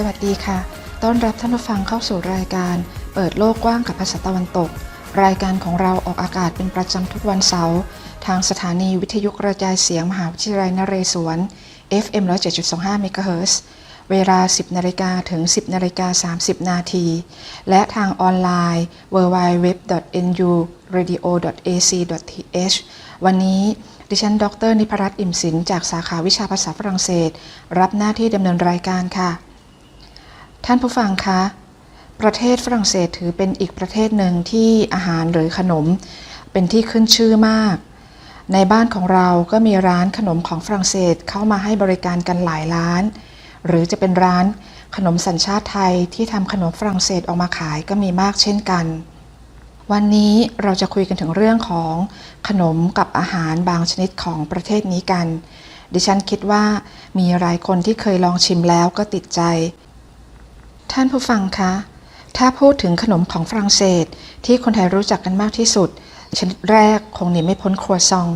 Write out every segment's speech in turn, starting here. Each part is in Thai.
สวัสดีค่ะ ต้อนรับท่านผู้ฟังเข้าสู่รายการ เปิดโลกกว้างกับภาษาตะวันตก รายการของเราออกอากาศเป็นประจำทุกวันเสาร์ ทางสถานีวิทยุกระจายเสียงมหาวิทยาลัยนเรศวร FM 107.25 MHz เวลา 10 นาฬิกาถึง 10 นาฬิกา 30 นาที และทางออนไลน์ www.nuradio.ac.th วันนี้ดิฉัน ดร นิพรัตน์ อิ่มสินจากสาขาวิชาภาษาฝรั่งเศส รับหน้าที่ดำเนินรายการค่ะ ท่านผู้ฟังคะ ประเทศฝรั่งเศสถือเป็นอีกประเทศหนึ่งที่อาหารหรือขนม เป็นที่ขึ้นชื่อมาก ในบ้านของเราก็มีร้านขนมของฝรั่งเศสเข้ามาให้บริการกันหลายร้าน หรือจะเป็นร้านขนมสัญชาติไทยที่ทำขนมฝรั่งเศสออกมาขายก็มีมากเช่นกัน วันนี้เราจะคุยกันถึงเรื่องของขนมกับอาหารบางชนิดของประเทศนี้กัน ดิฉันคิดว่ามีหลายคนที่เคยลองชิมแล้วก็ติดใจ ท่านผู้ฟังคะ ถ้าพูดถึงขนมของฝรั่งเศสที่คนไทยรู้จักกันมากที่สุด ชนิดแรกคงหนีไม่พ้นครัวซอง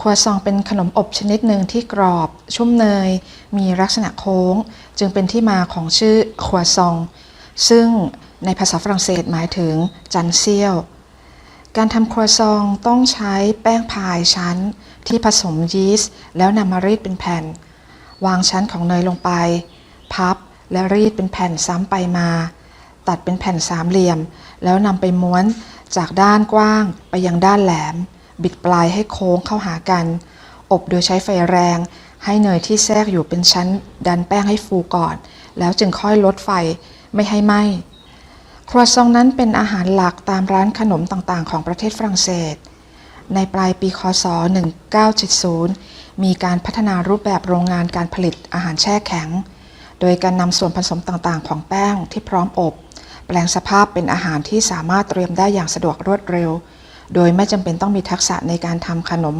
ครัวซองเป็นขนมอบชนิดหนึ่งที่กรอบ ชุ่มเนย มีลักษณะโค้ง จึงเป็นที่มาของชื่อครัวซอง ซึ่งในภาษาฝรั่งเศสหมายถึงจันเซียว การทำครัวซองต้องใช้แป้งพายชั้น ที่ผสมยีสต์แล้วนำมารีดเป็นแผ่น วางชั้นของเนยลงไป พับ และรีดเป็นแผ่นซ้ำไปมา ตัดเป็นแผ่นสามเหลี่ยม แล้วนำไปม้วนจากด้านกว้างไปยังด้านแหลม บิดปลายให้โค้งเข้าหากัน อบโดยใช้ไฟแรง ให้เนยที่แทรกอยู่เป็นชั้น ดันแป้งให้ฟูก่อน แล้วจึงค่อยลดไฟไม่ให้ไหม้ครัวซองนั้นเป็นอาหารหลักตามร้านขนมต่างๆ ของประเทศฝรั่งเศส ในปลายปีคศ 1970 มีการพัฒนารูปแบบโรงงานการผลิตอาหารแช่แข็ง โดยการนำส่วนผสมต่างๆ ของแป้งที่พร้อมอบ แปลงสภาพเป็นอาหารที่สามารถเตรียมได้อย่างสะดวกรวดเร็ว โดยไม่จำเป็นต้องมีทักษะในการทำขนม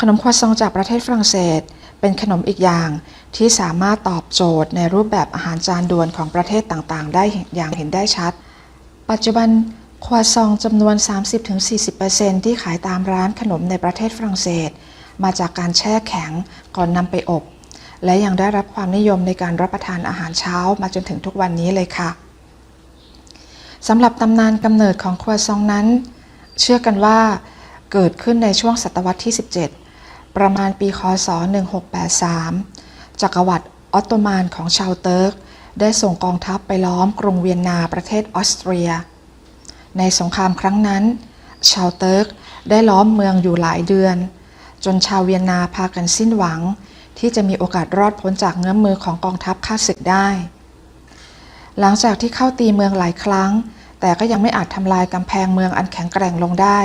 ขนมครัวซองจากประเทศฝรั่งเศส เป็นขนมอีกอย่างที่สามารถตอบโจทย์ในรูปแบบอาหารจานด่วนของประเทศต่างๆ ได้อย่างเห็นได้ชัด ปัจจุบันครัวซองจำนวน 30-40%ที่ขายตามร้านขนมในประเทศฝรั่งเศส มาจากการแช่แข็งก่อนนำไปอบ และยังได้รับความนิยมในการรับประทานอาหารเช้ามาจนถึงทุกวันนี้เลยค่ะสำหรับตำนานกำเนิดของครัวซองนั้น เชื่อกันว่าเกิดขึ้นในช่วงศตวรรษที่ 17 ประมาณปีคศ 1683 จักรวรรดิออตโตมันของชาวเติร์ก ได้ส่งกองทัพไปล้อมกรุงเวียนนาประเทศออสเตรีย ในสงครามครั้งนั้น ชาวเติร์กได้ล้อมเมืองอยู่หลายเดือน จนชาวเวียนนาพากันสิ้นหวัง ที่จะมีโอกาสรอดพ้นจากเงื้อมมือของกองทัพข้าศึกได้ หลังจากที่เข้าตีเมืองหลายครั้ง แต่ก็ยังไม่อาจทำลายกำแพงเมืองอันแข็งแกร่งลงได้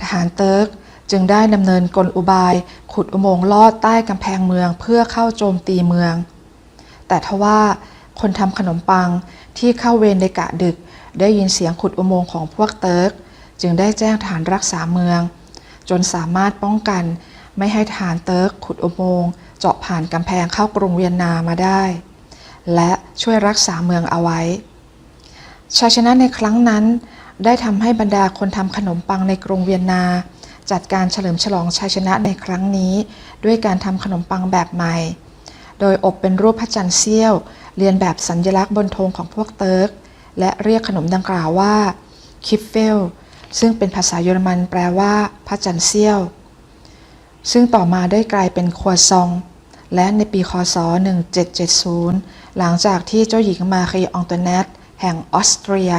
ทหารเติร์กจึงได้ดำเนินกลอุบาย ขุดอุโมงค์ลอดใต้กำแพงเมืองเพื่อเข้าโจมตีเมือง แต่ทว่าคนทำขนมปังที่เข้าเวรในกะดึก ได้ยินเสียงขุดอุโมงค์ของพวกเติร์ก จึงได้แจ้งฐานรักษาเมือง จนสามารถป้องกัน ไม่ให้ฐานเติร์กขุดอุโมงค์เจาะผ่านกำแพงเข้ากรุงเวียนนามาได้ และช่วยรักษาเมืองเอาไว้ ชัยชนะในครั้งนั้น ได้ทำให้บรรดาคนทำขนมปังในกรุงเวียนนา จัดการเฉลิมฉลองชัยชนะในครั้งนี้ ด้วยการทำขนมปังแบบใหม่ โดยอบเป็นรูปพระจันทร์เสี้ยว เรียนแบบสัญญลักษณ์บนธงของพวกเติร์กและเรียกขนมดังกล่าวว่าคิฟเฟลซึ่งเป็นภาษาเยอรมันแปลว่าพระจันทร์เสี้ยว ซึ่งต่อมาได้กลายเป็นครัวซอง และในปีคศ 1770 หลังจากที่เจ้าหญิงมารีอองตวเนตแห่งออสเตรีย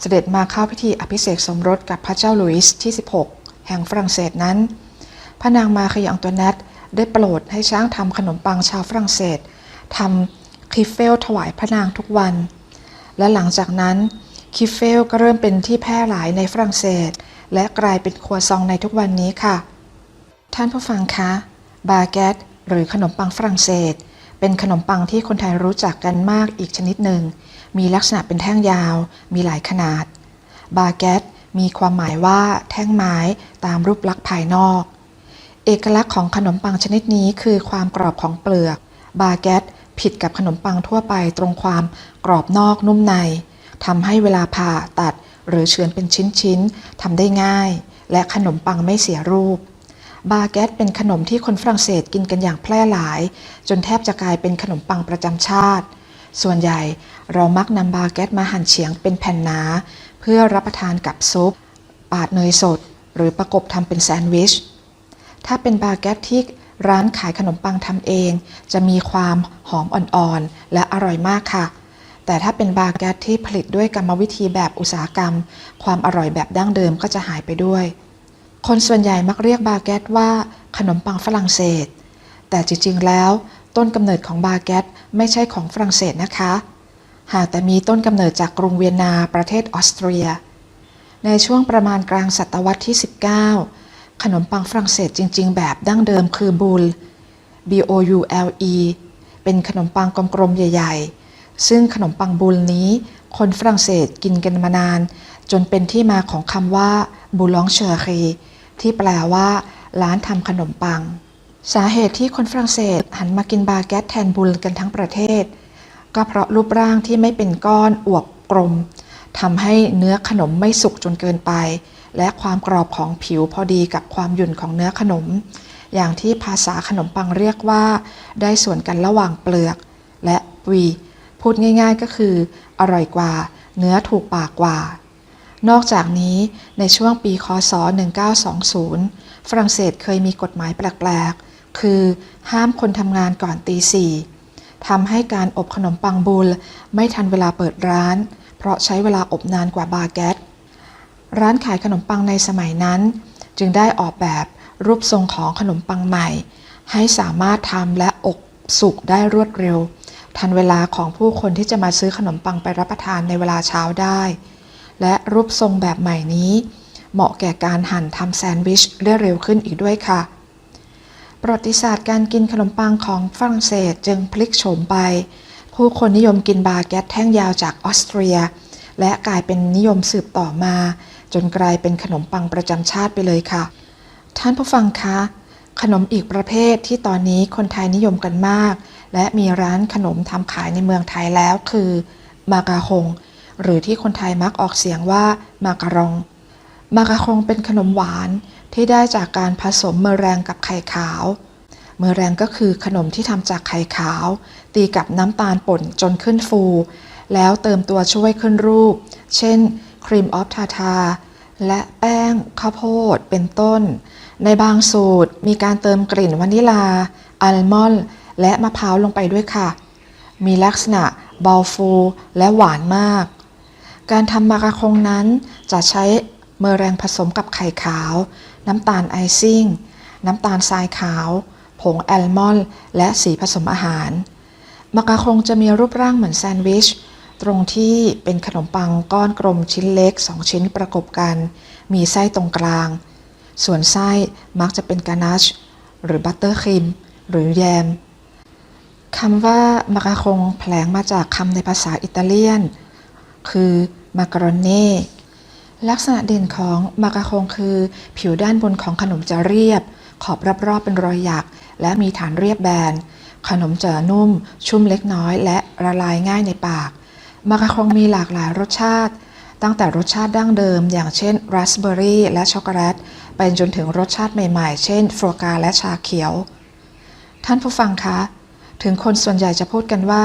เสด็จมาเข้าพิธีอภิเษกสมรสกับพระเจ้าหลุยส์ที่ 16 แห่งฝรั่งเศสนั้น พระนางมารีอองตวเนตได้โปรดให้ช่างทำขนมปังชาวฝรั่งเศสทำคิฟเฟลถวายพระนางทุกวัน และหลังจากนั้นคิฟเฟลก็เริ่มเป็นที่แพร่หลายในฝรั่งเศส และกลายเป็นครัวซองในทุกวันนี้ค่ะ ท่านผู้ฟังคะ บาเกตหรือขนมปังฝรั่งเศส เป็นขนมปังที่คนไทยรู้จักกันมากอีกชนิดหนึ่ง มีลักษณะเป็นแท่งยาว มีหลายขนาด บาเกตมีความหมายว่าแท่งไม้ตามรูปลักษณ์ภายนอก เอกลักษณ์ของขนมปังชนิดนี้คือความกรอบของเปลือก บาเกตผิดกับขนมปังทั่วไปตรงความกรอบนอกนุ่มในทำให้เวลาผ่าตัดหรือเฉือนเป็นชิ้นๆทำได้ง่าย และขนมปังไม่เสียรูป บาเกตเป็นขนมที่คนฝรั่งเศสกินกันอย่างแพร่หลาย จนแทบจะกลายเป็นขนมปังประจำชาติ ส่วนใหญ่เรามักนำบาเกตมาหั่นเฉียงเป็นแผ่นหนา เพื่อรับประทานกับซุป ปาดเนยสด หรือประกบทำเป็นแซนด์วิช ถ้าเป็นบาเกตที่ร้านขายขนมปังทำเอง จะมีความหอมอ่อนๆ และอร่อยมากค่ะ แต่ถ้าเป็นบาเกตที่ผลิตด้วยกรรมวิธีแบบอุตสาหกรรม ความอร่อยแบบดั้งเดิมก็จะหายไปด้วย คนส่วนใหญ่มักเรียกบาเกตว่าขนมปังฝรั่งเศส แต่จริงๆ แล้ว ต้นกำเนิดของบาเกตไม่ใช่ของฝรั่งเศสนะคะ หากแต่มีต้นกำเนิดจากกรุงเวียนนาประเทศออสเตรีย ในช่วงประมาณกลางศตวรรษที่ 19 ขนมปังฝรั่งเศสจริง ๆ แบบดั้งเดิมคือบูล B O U L E เป็นขนมปังกลมๆใหญ่ ๆ ซึ่งขนมปังบูลนี้ คนฝรั่งเศสกินกันมานาน จนเป็นที่มาของคำว่าบูลองเชอรี ที่แปลว่า ร้านทำขนมปัง สาเหตุที่คนฝรั่งเศสหันมากินบาเกตแทนบูลกันทั้งประเทศ ก็เพราะรูปร่างที่ไม่เป็นก้อนอวบกลมทำให้เนื้อขนมไม่สุกจนเกินไป และความกรอบของผิวพอดีกับความหยุ่นของเนื้อขนม อย่างที่ภาษาขนมปังเรียกว่า ได้ส่วนกันระหว่างเปลือก และวีพูดง่ายๆก็คือ อร่อยกว่า เนื้อถูกปากกว่า นอกจากนี้ในช่วงปีคศ 1920 ฝรั่งเศสเคยมีกฎหมายแปลกๆ คือห้ามคนทำงานก่อนตีสี่ทำให้การอบขนมปังบูลไม่ทันเวลาเปิดร้าน เพราะใช้เวลาอบนานกว่าบาเกตร้านขายขนมปังในสมัยนั้น จึงได้ออกแบบรูปทรงของขนมปังใหม่ ให้สามารถทำและอบสุกได้รวดเร็ว ทันเวลาของผู้คนที่จะมาซื้อขนมปังไปรับประทานในเวลาเช้าได้ และรูปทรงแบบใหม่นี้ เหมาะแก่การหั่นทำแซนด์วิชได้เร็วขึ้นอีกด้วยค่ะ ประวัติศาสตร์การกินขนมปังของฝรั่งเศสจึงพลิกโฉมไป ผู้คนนิยมกินบาเกตแท่งยาวจากออสเตรีย และกลายเป็นนิยมสืบต่อมา จนกลายเป็นขนมปังประจำชาติไปเลยค่ะ ท่านผู้ฟังคะขนมอีกประเภทที่ตอนนี้คนไทยนิยมกันมาก และมีร้านขนมทำขายในเมืองไทยแล้วคือ มากาฮง หรือที่คนไทยมักออกเสียงว่า มาการอง มากาคงเป็นขนมหวานที่ได้จากการผสมเมอแรงกับไข่ขาว เมอแรงก็คือขนมที่ทำจากไข่ขาว ตีกับน้ำตาลป่นจนขึ้นฟู แล้วเติมตัวช่วยขึ้นรูป เช่น ครีมออฟทาทา และแป้งข้าวโพดเป็นต้น ในบางสูตรมีการเติมกลิ่นวานิลา อัลมอนด์และมะพร้าวลงไปด้วยค่ะ มีลักษณะเบาฟู และหวานมาก การทำมากาคงนั้นจะใช้เมอแรงผสมกับไข่ขาว น้ำตาลไอซิ่ง น้ำตาลทรายขาว ผงแอลมอนด์และสีผสมอาหาร มากาคงจะมีรูปร่างเหมือนแซนด์วิช ตรงที่เป็นขนมปังก้อนกลมชิ้นเล็ก 2 ชิ้นประกบกัน มีไส้ตรงกลาง ส่วนไส้มักจะเป็นกานาชหรือบัตเตอร์ครีมหรือแยมคำว่ามากาคงแผลงมาจากคำในภาษาอิตาเลียน คือมาการอนเน่ลักษณะเด่นของมากาคงคือ ผิวด้านบนของขนมจะเรียบ ขอบรอบๆเป็นรอยหยัก และมีฐานเรียบแบน ขนมจะนุ่ม ชุ่มเล็กน้อย และละลายง่ายในปาก มากาคงมีหลากหลายรสชาติ ตั้งแต่รสชาติดั้งเดิม อย่างเช่นราสเบอร์รี่และช็อกโกแลตไปจนถึงรสชาติใหม่ๆ เช่นฟรกาและชาเขียว ท่านผู้ฟังคะ ถึงคนส่วนใหญ่จะพูดกันว่า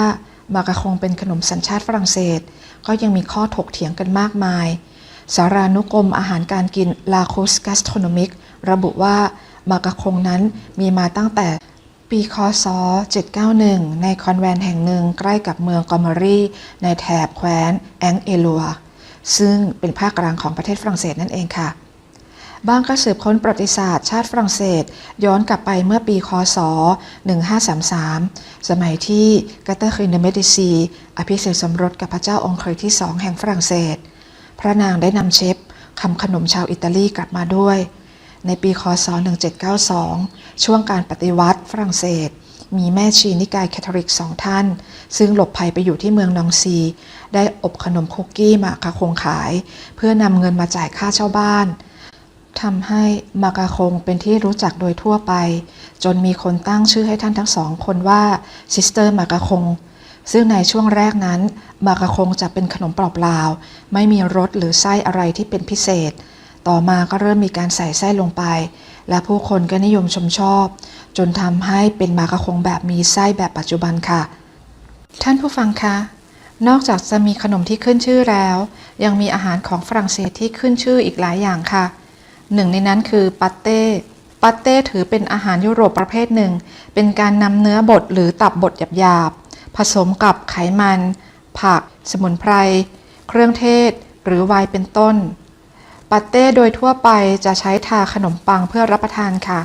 มากาคงเป็นขนมสัญชาติฝรั่งเศส ก็ยังมีข้อถกเถียงกันมากมาย สารานุกรมอาหารการกินลาคุสก a สโทรนมิกระบุว่ามากาคงนั้นมีมาตั้งแต่ปีคศ 791 ในคอนแวนต์แห่งหนึ่งใกล้กับเมืองกอมเมอรีในแถบแคว้นแองเอลัวซึ่งเป็นภาคกลางของประเทศฝรั่งเศสนั่นเองค่ะ บางก็สืบค้นประวัติศาสตร์ชาติฝรั่งเศส ย้อนกลับไปเมื่อปีคศ 1533 สมัยที่กาเตอร์คินเดเมดิซีอภิเษกสมรสกับพระเจ้าองค์เคยที่สองแห่งฝรั่งเศส พระนางได้นำเชฟทำขนมชาวอิตาลีกลับมาด้วย ในปีคศ 1792 ช่วงการปฏิวัติฝรั่งเศส มีแม่ชีนิกายแคทอลิกสองท่าน ซึ่งหลบภัยไปอยู่ที่เมืองนองซี ได้อบขนมคุกกี้มาคาคงขาย เพื่อนำเงินมาจ่ายค่าเช่าบ้าน ทำให้มากาคงเป็นที่รู้จักโดยทั่วไป จนมีคนตั้งชื่อให้ท่านทั้งสองคนว่าซิสเตอร์มากาคง ซึ่งในช่วงแรกนั้น มากาคงจะเป็นขนมเปล่าๆไม่มีรสหรือไส้อะไรที่เป็นพิเศษ ต่อมาก็เริ่มมีการใส่ไส้ลงไป และผู้คนก็นิยมชมชอบ จนทำให้เป็นมากระคงแบบมีไส้แบบปัจจุบันค่ะ ท่านผู้ฟังคะนอกจากจะมีขนมที่ขึ้นชื่อแล้ว ยังมีอาหารของฝรั่งเศสที่ขึ้นชื่ออีกหลายอย่างค่ะ หนึ่งในนั้นคือปัตเต้ปัตเต้ถือเป็นอาหารยุโรปประเภทหนึ่ง เป็นการนำเนื้อบดหรือตับบดหยาบๆ ผสมกับไขมัน ผัก สมุนไพร เครื่องเทศ หรือไวน์เป็นต้นปัตเต้โดยทั่วไปจะใช้ทาขนมปังเพื่อรับประทานค่ะ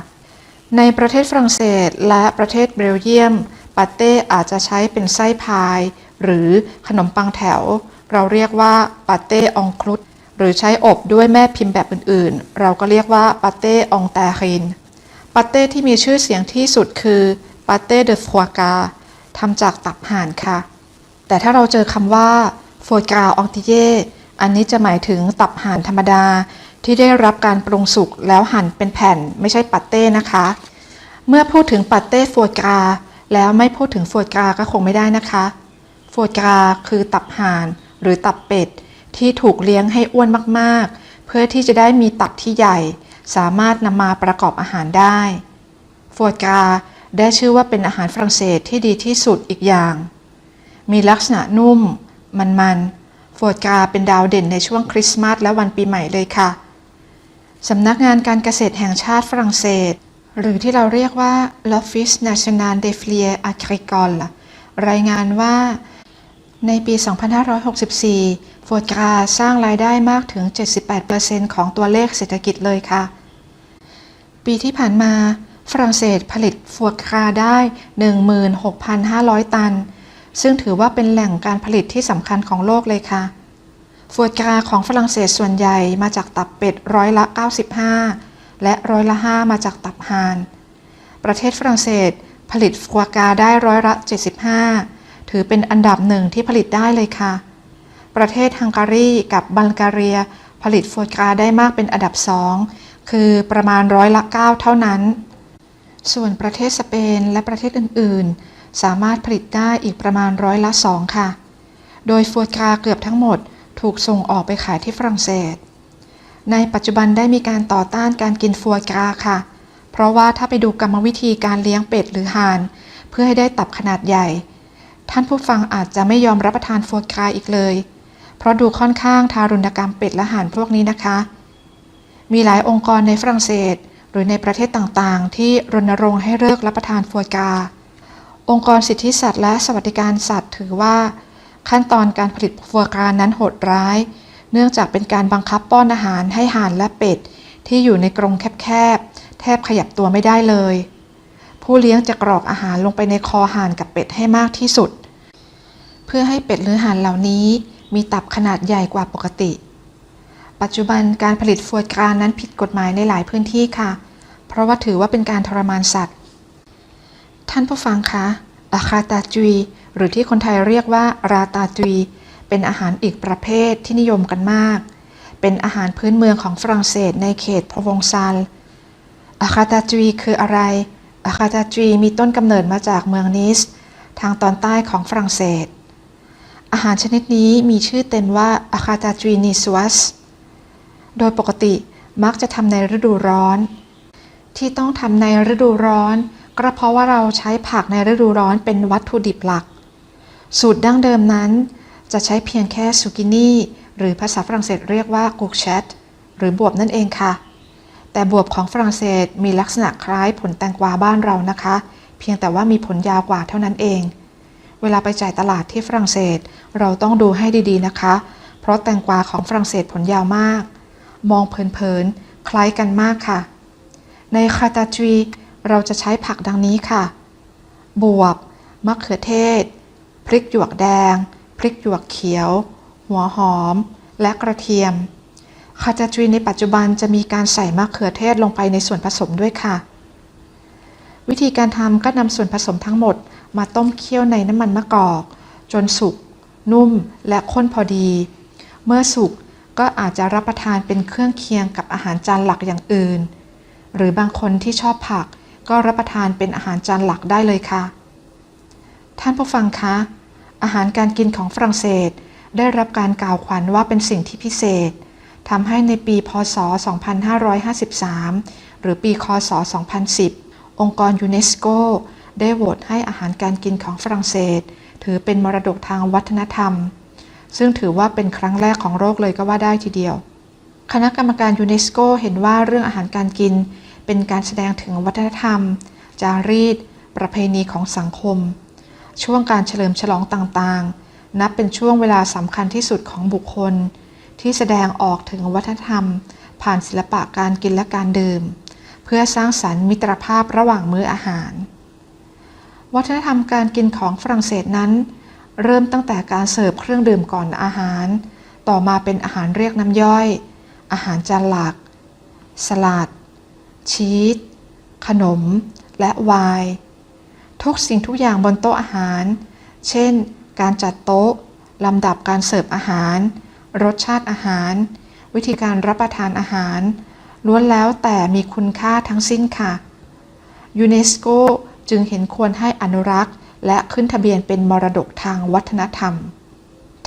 ในประเทศฝรั่งเศสและประเทศเบลเยียมปัตเต้อาจจะใช้เป็นไส้พาย หรือขนมปังแถว เราเรียกว่าปัตเต้องคลุด หรือใช้อบด้วยแม่พิมพ์แบบอื่นๆ เราก็เรียกว่าปัตเต้องแตคินปัตเต้ที่มีชื่อเสียงที่สุดคือปัตเต้เดอฟัวกาทำจากตับห่านค่ะ แต่ถ้าเราเจอคำว่าโฟกาองติเยอันนี้จะหมายถึงตับห่านธรรมดาที่ได้รับการปรุงสุกแล้วหั่นเป็นแผ่นไม่ใช่ปัตเต้นะคะ เมื่อพูดถึงปัตเต้โฟกาแล้วไม่พูดถึงโฟกาก็คงไม่ได้นะคะโฟกาคือตับห่านหรือตับเป็ด ที่ถูกเลี้ยงให้อ้วนมากๆ เพื่อที่จะได้มีตับที่ใหญ่ สามารถนำมาประกอบอาหารได้โฟกาได้ชื่อว่าเป็นอาหารฝรั่งเศสที่ดีที่สุดอีกอย่าง มีลักษณะนุ่ม มันๆโฟกาเป็นดาวเด่นในช่วงคริสต์มาสและวันปีใหม่เลยค่ะสำนักงานการเกษตรแห่งชาติฝรั่งเศส หรือที่เราเรียกว่า l'Office National des f l i e r s Agricoles รายงานว่า ในปี 2564 โฟกาสร้างรายได้มากถึง 78%ของตัวเลขเศรษฐกิจเลยค่ะ ปีที่ผ่านมา ฝรั่งเศสผลิตฟัวกราได้ 16,500 ตัน ซึ่งถือว่าเป็นแหล่งการผลิตที่สำคัญของโลกเลยค่ะฟัวกราของฝรั่งเศสส่วนใหญ่มาจากตับเป็ดร้อยละ 95 และร้อยละ 5 มาจากตับห่าน ประเทศฝรั่งเศสผลิตฟัวกาได้ร้อยละ 75 ถือเป็นอันดับหนึ่งที่ผลิตได้เลยค่ะ ประเทศฮังการีกับบัลแกเรีย ผลิตฟัวกาได้มากเป็นอันดับสองคือประมาณร้อยละ 9 เท่านั้น ส่วนประเทศสเปนและประเทศอื่น ๆ สามารถผลิตได้อีกประมาณร้อยละ 2 ค่ะ โดยฟัวกาเกือบทั้งหมดถูกส่งออกไปขายที่ฝรั่งเศส ในปัจจุบันได้มีการต่อต้านการกินฟัวกราค่ะ เพราะว่าถ้าไปดูกรรมวิธีการเลี้ยงเป็ดหรือห่าน เพื่อให้ได้ตับขนาดใหญ่ ท่านผู้ฟังอาจจะไม่ยอมรับประทานฟัวกราอีกเลย เพราะดูค่อนข้างทารุณกรรมเป็ดและห่านพวกนี้นะคะ มีหลายองค์กรในฝรั่งเศส หรือในประเทศต่างๆ ที่รณรงค์ให้เลิกรับประทานฟัวกราองค์กรสิทธิสัตว์และสวัสดิการสัตว์ถือว่า ขั้นตอนการผลิตฟัวกรานั้นโหดร้าย เนื่องจากเป็นการบังคับป้อนอาหารให้ห่านและเป็ดที่อยู่ในกรงแคบๆ แทบขยับตัวไม่ได้เลย ผู้เลี้ยงจะกรอกอาหารลงไปในคอห่านกับเป็ดให้มากที่สุด เพื่อให้เป็ดหรือห่านเหล่านี้ มีตับขนาดใหญ่กว่าปกติ ปัจจุบันการผลิตฟัวกรานั้นผิดกฎหมายในหลายพื้นที่ค่ะ เพราะว่าถือว่าเป็นการทรมานสัตว์ ท่านผู้ฟังคะอาคาตาจุย หรือที่คนไทยเรียกว่าราตาจุย เป็นอาหารอีกประเภทที่นิยมกันมาก เป็นอาหารพื้นเมืองของฝรั่งเศสในเขตพวงซาลอาคาตาจุยคืออะไรอาคาตาจุยมีต้นกำเนิดมาจากเมืองนิส ทางตอนใต้ของฝรั่งเศส อาหารชนิดนี้มีชื่อเต็มว่าอาคาตาจุยนิสวัส โดยปกติมักจะทำในฤดูร้อน ที่ต้องทำในฤดูร้อน ก็เพราะว่าเราใช้ผักในฤดูร้อนเป็นวัตถุดิบหลัก สูตรดั้งเดิมนั้น จะใช้เพียงแค่ซูกินี่หรือภาษาฝรั่งเศสเรียกว่ากุกแชตหรือบวบนั่นเองค่ะ แต่บวบของฝรั่งเศสมีลักษณะคล้ายผลแตงกวาบ้านเรานะคะ เพียงแต่ว่ามีผลยาวกว่าเท่านั้นเอง เวลาไปจ่ายตลาดที่ฝรั่งเศส เราต้องดูให้ดีๆนะคะ เพราะแตงกวาของฝรั่งเศสผลยาวมาก มองเพลินๆ คล้ายกันมากค่ะ ในคาตาจุยเราจะใช้ผักดังนี้ค่ะ บวบ มะเขือเทศ พริกหยวกแดง พริกหยวกเขียว หัวหอม และกระเทียม คาตาจุยในปัจจุบันจะมีการใส่มะเขือเทศลงไปในส่วนผสมด้วยค่ะ วิธีการทำก็นำส่วนผสมทั้งหมด มาต้มเคี่ยวในน้ำมันมะกอก จนสุก นุ่มและข้นพอดี เมื่อสุกก็อาจจะรับประทานเป็นเครื่องเคียงกับอาหารจานหลักอย่างอื่น หรือบางคนที่ชอบผักก็รับประทานเป็นอาหารจานหลักได้เลยค่ะ ท่านผู้ฟังคะ อาหารการกินของฝรั่งเศส ได้รับการกล่าวขวัญว่าเป็นสิ่งที่พิเศษทำให้ในปีพศ 2553 หรือปีคศ 2010 องค์กรยูเนสโก ได้โหวตให้อาหารการกินของฝรั่งเศส ถือเป็นมรดกทางวัฒนธรรม ซึ่งถือว่าเป็นครั้งแรกของโลกเลยก็ว่าได้ทีเดียว คณะกรรมการยูเนสโกเห็นว่าเรื่องอาหารการกิน เป็นการแสดงถึงวัฒนธรรม จารีต ประเพณีของสังคม ช่วงการเฉลิมฉลองต่างๆ นับเป็นช่วงเวลาสำคัญที่สุดของบุคคล ที่แสดงออกถึงวัฒนธรรม ผ่านศิลปะการกินและการดื่ม เพื่อสร้างสรรค์มิตรภาพระหว่างมื้ออาหาร วัฒนธรรมการกินของฝรั่งเศสนั้น เริ่มตั้งแต่การเสิร์ฟเครื่องดื่มก่อนอาหาร ต่อมาเป็นอาหารเรียกน้ำย่อย อาหารจานหลัก สลัด ชีส ขนม และไวน์ทุกสิ่งทุกอย่างบนโต๊ะอาหาร เช่น การจัดโต๊ะ ลำดับการเสิร์ฟอาหาร รสชาติอาหาร วิธีการรับประทานอาหาร ล้วนแล้วแต่มีคุณค่าทั้งสิ้นค่ะยูเนสโก จึงเห็นควรให้อนุรักษ์ และขึ้นทะเบียนเป็นมรดกทางวัฒนธรรม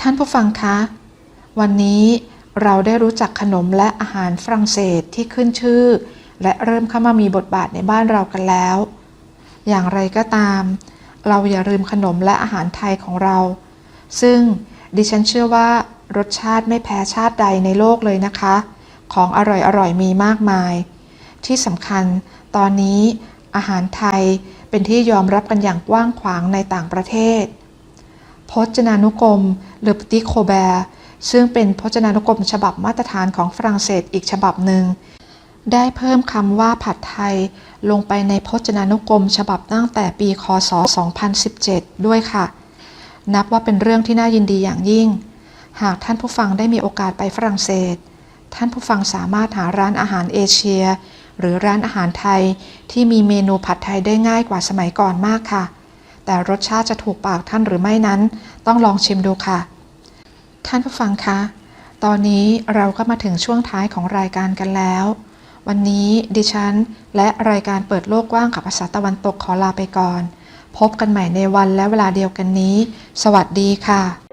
ท่านผู้ฟังคะ วันนี้เราได้รู้จักขนมและอาหารฝรั่งเศสที่ขึ้นชื่อ และเริ่มเข้ามามีบทบาทในบ้านเรากันแล้ว อย่างไรก็ตาม เราอย่าลืมขนมและอาหารไทยของเรา ซึ่งดิฉันเชื่อว่ารสชาติไม่แพ้ชาติใดในโลกเลยนะคะ ของอร่อยๆมีมากมาย ที่สำคัญตอนนี้อาหารไทย เป็นที่ยอมรับกันอย่างกว้างขวางในต่างประเทศ พจนานุกรมหรือปติโคแบร์ซึ่งเป็นพจนานุกรมฉบับมาตรฐานของฝรั่งเศสอีกฉบับหนึ่ง ได้เพิ่มคำว่าผัดไทยลงไปในพจนานุกรมฉบับตั้งแต่ปีคศ 2017 ด้วยค่ะ นับว่าเป็นเรื่องที่น่ายินดีอย่างยิ่ง หากท่านผู้ฟังได้มีโอกาสไปฝรั่งเศส ท่านผู้ฟังสามารถหาร้านอาหารเอเชีย หรือร้านอาหารไทยที่มีเมนูผัดไทยได้ง่ายกว่าสมัยก่อนมากค่ะ แต่รสชาติจะถูกปากท่านหรือไม่นั้น ต้องลองชิมดูค่ะ ท่านผู้ฟังคะตอนนี้เราก็มาถึงช่วงท้ายของรายการกันแล้ว วันนี้ดิฉัน และรายการเปิดโลกกว้างกับภาษาตะวันตกขอลาไปก่อน พบกันใหม่ในวันและเวลาเดียวกันนี้ สวัสดีค่ะ